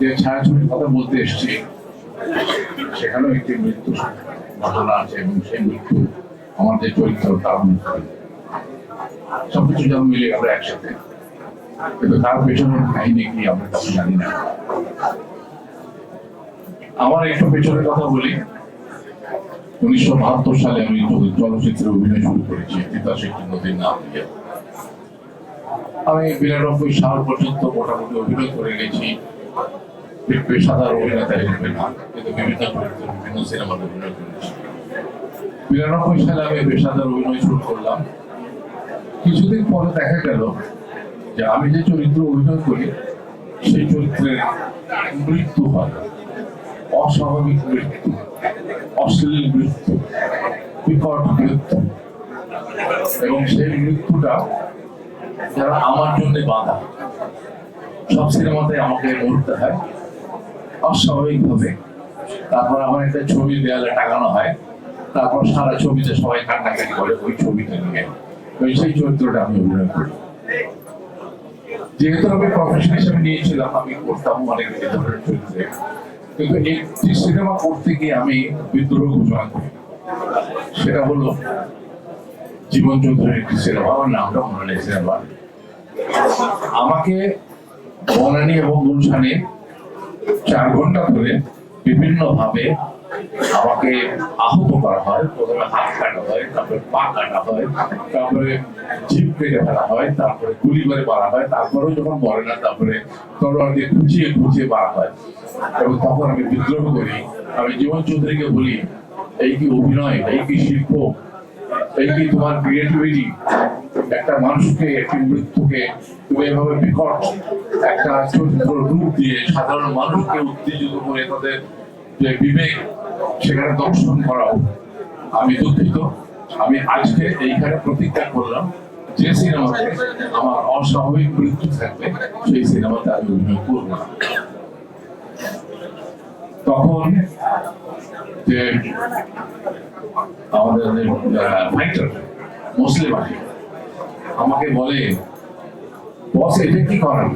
যে ছায়াছবির কথা বলতে এসছি, সেখানেও একটি মৃত্যু ঘটনা আছে এবং সেই মৃত্যু আমার যে চরিত্র তার মৃত্যু সবকিছু যেন মিলে গেল একসাথে। কিন্তু তার পেছনের কাহিনী কি আমরা তখন জানি না। আমার একটু পেছনের কথা বলি। উনিশশো বাহাত্তর সালে আমি চলচ্চিত্রে অভিনয় শুরু করেছি। তিতাসিক নদীর নাম দিয়ে। আমি বিরানব্বই সাল পর্যন্ত মোটামুটি অভিনয় করে গেছি। পেশাদার অভিনেতা হিসেবে না কিন্তু বিভিন্ন বিভিন্ন সিনেমাতে অভিনয় করেছি বিরানব্বই সালে আমি পেশাদার অভিনয় শুরু করলাম। কিছুদিন পরে দেখা গেল যে আমি যে চরিত্র অভিনয় করি, সেই চরিত্রের মৃত্যু হয়। অস্বাভাবিক মৃত্যু। অশ্লীল মৃত্যু। বিকট মৃত্যু। এবং সেই মৃত্যুটা যারা আমার জন্য বাধা, সব সিনেমাতে আমাকে মরতে হয়। অস্বাভাবিক ভাবে তারপর আমার একটা ছবি দেয়ালে টাঙানো হয়। তারপর সারা ছবিতে সবাই কান্নাকাটি করে ওই ছবিটা নিয়ে। ওই সেই চরিত্রটা আমি অভিনয় করি। যেহেতু আমি প্রফেশন হিসেবে নিয়েছিলাম, আমি করতাম অনেক ধরনের চরিত্রে। কিন্তু একটি সিনেমা করতে গিয়ে আমি বিদ্রোহ ঘোষণা করি। সেটা হলো জীবন চৌধুরীর একটি সিনেমা। আমার নামটা মনে নেই, সিনেমা। আমাকে বনানী এবং গুলশানে চার ঘণ্টা ধরে বিভিন্ন ভাবে আমাকে আহত করা হয়। প্রথমে হাত কাটা হয়, তারপরে পা কাটা হয়, তারপরে জিপ কেটে ফেলা হয়, তারপরে গুলি করে মারা হয়, তারপরেও যখন মরে না, তারপরে তলোয়ার দিয়ে খুঁচিয়ে খুঁচিয়ে মারা হয়। এবং তখন আমি বিদ্রোহ করি। আমি জীবন চৌধুরীকে বলি, এই কি অভিনয়? এই কি শিল্প? এই কি তোমার ক্রিয়েটিভিটি একটা মানুষকে, একটি মৃত্যুকে তুমি এভাবে বিকট একটা চরিত্র রূপ দিয়ে সাধারণ মানুষকে উত্তেজিত করে তাদের যে বিবেক, সেখানে দর্শন আমি দুঃখিত। আমি আজকে এইখানে প্রতিজ্ঞা করলাম, যে সিনেমাতে আমার অস্বাভাবিক মৃত্যু থাকবে, সেই সিনেমাতে আমি অভিনয় করব না। তখন যে আমাদের ফাইটার মুসলিম আমাকে বলে, বস, এটা কি করার?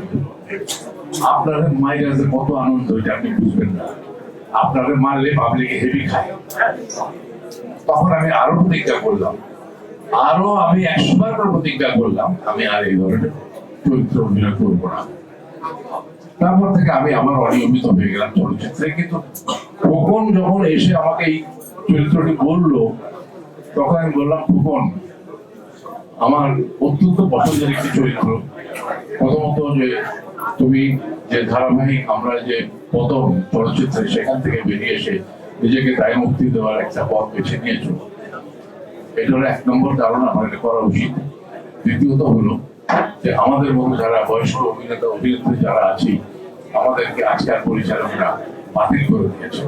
আপনার মায়ের কাছে কত আনন্দ, এটা আপনি বুঝবেন না। হেভি খায়। তখন আমি আরও প্রতিজ্ঞা করলাম। আরও আমি একশো বার করে প্রতিজ্ঞা করলাম, আমি আর এই ধরনের চরিত্র অভিনয় না। তারপর থেকে আমি আমার অনিয়মিত হয়ে গেলাম চলচ্চিত্রে। কিন্তু খোকন যখন এসে আমাকে এই চরিত্রটি বলল, তখন আমি বললাম, খোকন, আমার অত্যন্ত পছন্দের একটি চরিত্র। প্রথমত যে তুমি যে ধারাবাহিক আমরা যে প্রথম চলচ্চিত্রে সেখান থেকে বেরিয়ে এসে নিজেকে দায় মুক্তি দেওয়ার একটা পথ বেছে নিয়েছো। এটা হলো এক নম্বর কারণ আমার এটা করা উচিত। দ্বিতীয়ত হলো যে আমাদের মতো যারা বয়স্ক অভিনেতা, অভিনেত্রী যারা আছি, আমাদেরকে আজকাল পরিচালকরা বাতিল করে দিয়েছে।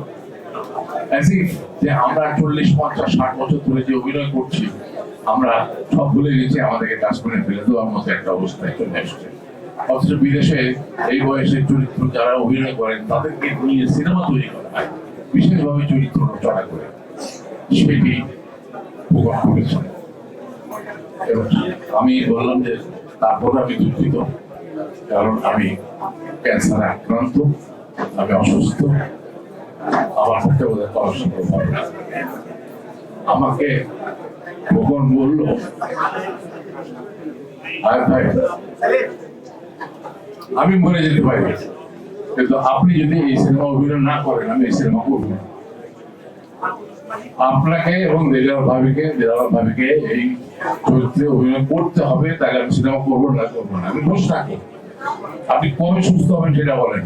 যে আমরা চল্লিশ, পঞ্চাশ, ষাট বছর ধরে যে অভিনয় করছি, আমরা সব ভুলে গেছি আমাদেরকে ডাস্টবিনে ফেলে দেওয়ার মতো একটা অবস্থায় চলে এসছে। অথচ বিদেশে এই বয়সের চরিত্র যারা অভিনয় করেন, তাদেরকে নিয়ে সিনেমা তৈরি করা হয়, বিশেষভাবে চরিত্র রচনা করে। সেটি প্রকাশ করেছেন আমি বললাম যে, তারপরে আমি দুঃখিত, কারণ আমি ক্যান্সারে আক্রান্ত, আমি অসুস্থ। আমার পক্ষে বোধহয় করা সম্ভব হবে না। আমাকে ভগবান বলল, আয় ভাই আমি মরে যেতে পারি। কিন্তু আপনি যদি এই সিনেমা অভিনয় না করেন, আমি এই সিনেমা করব আপনাকে এবং দেজার ভাবিকে দেজার ভাবিকে এই চরিত্রে অভিনয় করতে হবে তাহলে আমি সিনেমা করব না করব না। আমি বসে থাকি আপনি কবে সুস্থ হবেন সেটা বলেন।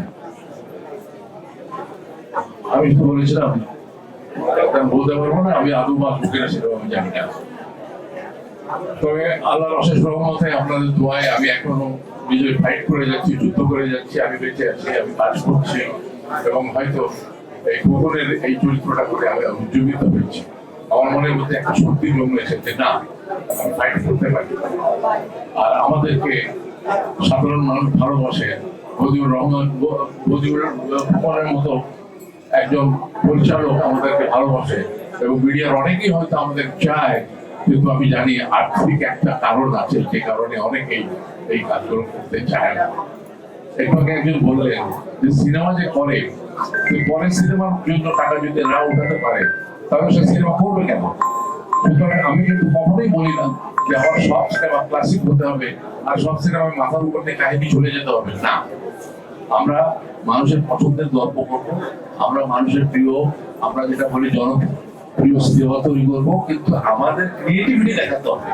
আমি তো বলেছিলাম বলতে পারব না, আমি আদৌ বা বুকেরা সেটাও আমি জানি না। তবে আল্লাহর অশেষ রহমতে আপনাদের দোয়ায় আমি এখনও নিজে ফাইট করে যাচ্ছি, যুদ্ধ করে যাচ্ছি, আমি বেঁচে আছি, আমি কাজ করছি। এবং হয়তো এই ভুবনের এই চরিত্রটা করে আমি উজ্জীবিত হয়েছি। আমার মনের মধ্যে একটা শক্তি জন্মেছে যে না ফাইট করতে পারি। আর আমাদেরকে সাধারণ মানুষ ভালোবাসে। বদিউর রহমান বদিউর ভুবনের মতো একজন পরিচালক আমাদেরকে ভালোবাসে। এবং মিডিয়ার অনেকেই হয়তো আমাদের চায়, কিন্তু আমি জানি আর্থিক একটা কারণ আছে, যে কারণে অনেকেই এই কাজগুলো করতে চায় না। একটু একজন বললেন যে, সিনেমা যে করে পরে সিনেমার জন্য টাকা যদি না উঠাতে পারে, তাহলে সে সিনেমা করবে কেন? সুতরাং আমি কিন্তু কখনোই বলি না যে, আমার সব সিনেমা ক্লাসিক হতে হবে, আর সব সিনেমা মাথার উপর দিয়ে কাহিনী চলে যেতে হবে। না। আমরা মানুষের পছন্দের গল্প করব, আমরা মানুষের প্রিয়, আমরা যেটা বলি জনপ্রিয় সিনেমা তৈরি করব, কিন্তু আমাদের ক্রিয়েটিভিটি দেখাতে হবে।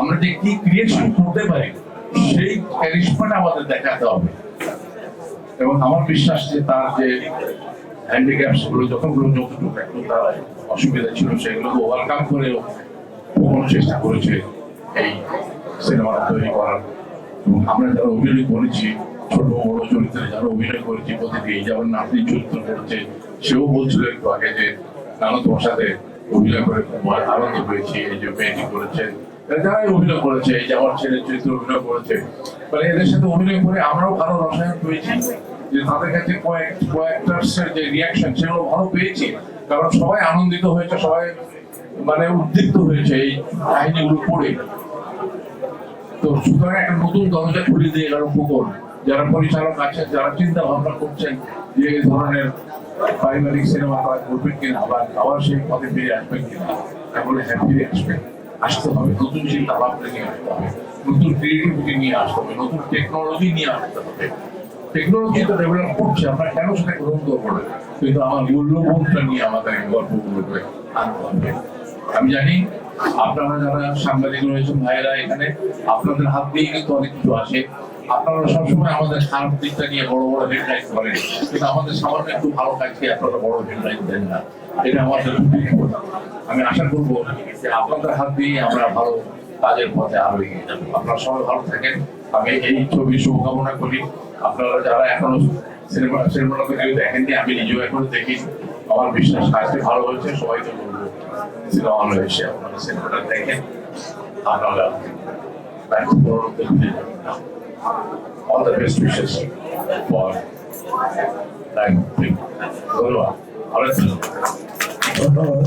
আমরা যে কি ক্রিয়েশন করতে পারি সেই ক্যারিশমাটা আমাদের দেখাতে হবে। এবং আমার বিশ্বাস যে তার যে হ্যান্ডিক্যাপসগুলো যখনগুলো একটু তার অসুবিধা ছিল সেগুলোকে ওভারকাম করেও কোনো চেষ্টা করেছে এই সিনেমাটা তৈরি করার। এবং আমরা যারা অভিনয় করেছি, ছোট বড় চরিত্রে যারা অভিনয় করেছি, প্রতিটি যেমন নাতনি চরিত্র করেছে, সেও বলছিল একটু আগে যে নানা তোমার সাথে অভিনয় করে আনন্দ পেয়েছি, এই যে মেয়েটি করেছে যারাই অভিনয় করেছে, এই যে আমার ছেলের অভিনয় করেছে। মানে এদের সাথে অভিনয় করে আমরাও ভালো রসায়ন পেয়েছি, যে তাদের কাছে কয়েক যে রিয়াকশন সেগুলো ভালো পেয়েছি। কারণ সবাই আনন্দিত হয়েছে, সবাই মানে উদ্দীপ্ত হয়েছে এই কাহিনীগুলো পড়ে। তো সুতরাং একটা নতুন দরজা খুলে দিয়ে গেল যারা পরিচালক আছেন, যারা চিন্তা ভাবনা করছেন যে এই ধরনের পারিবারিক সিনেমা করবেন কিনা আবার আবার সেই পথে ফিরে আসবেন কিনা, তাহলে হ্যাঁ ফিরে আসবেন। আসতে হবে। নতুন চিন্তা ভাবনা নিয়ে আসতে হবে, নতুন ক্রিয়েটিভিটি নিয়ে আসতে হবে, নতুন টেকনোলজি নিয়ে আসতে হবে। টেকনোলজি তো ডেভেলপ করছে, আমরা কেন সেটা গ্রহণ করব না? কিন্তু আমার মূল্যবোধটা নিয়ে আমাদের গল্পগুলো করে আনতে হবে। আমি জানি, আপনারা যারা সাংবাদিক রয়েছেন, ভাইয়েরা এখানে, আপনাদের হাত দিয়ে কিন্তু অনেক কিছু আসে। আপনারা সবসময় আমাদের খারাপ দিকটা নিয়ে বড় বড় হেডলাইন করেন, কিন্তু আমাদের সামান্য একটু ভালো কাজকে আপনারা বড় হেডলাইন দেন না। আমি আশা করব যে আপনাদের হাত দিয়ে আমরা ভালো কাজের পথে আরও এগিয়ে যাব। আপনারা সবাই ভালো থাকেন। আমি এই ছবির শুভকামনা করি। আপনারা যারা এখনও সিনেমা সিনেমাটাকে কেউ দেখেননি, আমি নিজেও এখনও দেখি। আমার বিশ্বাস, কাজটি ভালো হয়েছে। সবাইকে বলব, সিনেমা হলে এসে আপনারা সিনেমাটা দেখেন। আপনারা all the best wishes for thank you ধন্যবাদ ভালো থাকবেন। ধন্যবাদ